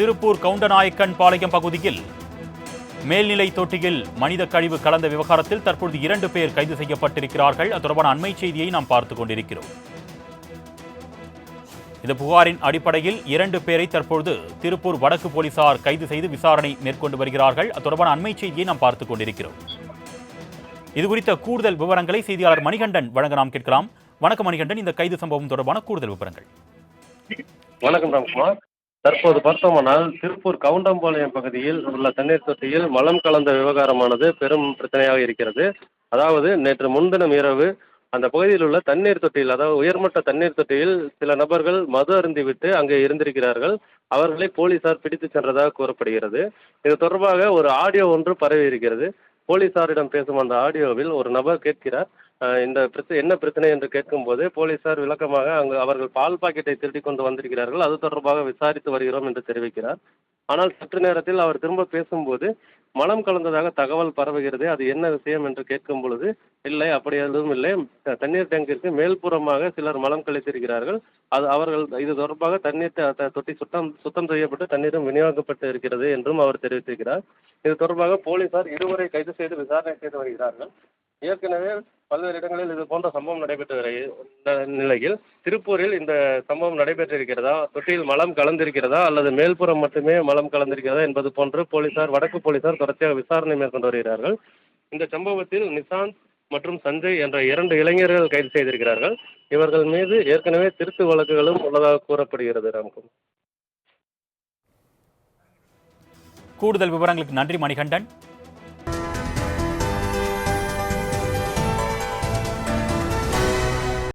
திருப்பூர் கவுண்டநாயக்கன் பாளையம் பகுதியில் மேல்நிலை தொட்டியில் மனித கழிவு கலந்த விவகாரத்தில் தற்பொழுது இரண்டு பேர் கைது செய்யப்பட்டிருக்கிறார்கள். அது தொடர்பான அண்மை செய்தியை நாம் பார்த்துக் கொண்டிருக்கிறோம். இந்த புகாரின் அடிப்படையில் இரண்டு பேரை தற்பொழுது திருப்பூர் வடக்கு போலீசார் கைது செய்து விசாரணை மேற்கொண்டு வருகிறார்கள். அது தொடர்பான அண்மை செய்தியை நாம் பார்த்துக் கொண்டிருக்கிறோம். இது குறித்த கூடுதல் விவரங்களை செய்தியாளர் மணிகண்டன் வழங்க நாம் கேட்கலாம். வணக்கம் மணிகண்டன். இந்த கைது சம்பவம் தொடர்பான கூடுதல் விவரங்கள். வணக்கம் ராம்குமார். தற்போது பார்த்தோமானால் திருப்பூர் கவுண்டம்பாளையம் பகுதியில் உள்ள தண்ணீர் தொட்டியில் மலம் கலந்த விவகாரமானது பெரும் பிரச்சனையாக இருக்கிறது. அதாவது நேற்று முன்தினம் இரவு அந்த பகுதியில் உள்ள தண்ணீர் தொட்டியில் அதாவது உயர்மட்ட தண்ணீர் தொட்டியில் சில நபர்கள் மது அருந்திவிட்டு அங்கே இருந்திருக்கிறார்கள். அவர்களை போலீசார் பிடித்து சென்றதாக கூறப்படுகிறது. இது தொடர்பாக ஒரு ஆடியோ ஒன்று பரவி இருக்கிறது. போலீசாரிடம் பேசும் அந்த ஆடியோவில் ஒரு நபர் கேட்கிறார். இந்த பிரச்சனை என்ன பிரச்சனை என்று கேட்கும்போது போலீசார் விளக்கமாக அங்கு அவர்கள் பால் பாக்கெட்டை திருடி கொண்டு வந்திருக்கிறார்கள். அது தொடர்பாக விசாரித்து வருகிறோம் என்று தெரிவிக்கிறார். ஆனால் சற்று நேரத்தில் அவர் திரும்ப பேசும்போது மலம் கலந்ததாக தகவல் பரவுகிறது அது என்ன விஷயம்? என்று கேட்கும் பொழுது இல்லை அப்படி எதுவும் இல்லை. தண்ணீர் டேங்கிற்கு மேல்புறமாக சிலர் மலம் கழித்திருக்கிறார்கள். அது அவர்கள் இது தொடர்பாக தண்ணீர் தொட்டி சுத்தம் சுத்தம் செய்யப்பட்டு தண்ணீரும் விநியோகிக்கப்பட்டு இருக்கிறது என்றும் அவர் தெரிவித்திருக்கிறார். இது தொடர்பாக போலீசார் இருவரை கைது செய்து விசாரணை செய்து வருகிறார்கள். ஏற்கனவே பல்வேறு இடங்களில் இது போன்ற சம்பவம் நடைபெற்று வருகிற நிலையில் திருப்பூரில் இந்த சம்பவம் நடைபெற்றிருக்கிறதா? தொட்டியில் மலம் கலந்திருக்கிறதா? அல்லது மேல்புறம் மட்டுமே மலம் கலந்திருக்கிறதா என்பது போன்று போலீசார் வடக்கு போலீசார் தொடர்ச்சியாக விசாரணை மேற்கொண்டு வருகிறார்கள். இந்த சம்பவத்தில் நிசாந்த் மற்றும் சஞ்சய் என்ற இரண்டு இளைஞர்கள் கைது செய்திருக்கிறார்கள். இவர்கள் மீது ஏற்கனவே திருத்து வழக்குகளும் உள்ளதாக கூறப்படுகிறது ராம்குமார். கூடுதல் விவரங்களுக்கு நன்றி மணிகண்டன்.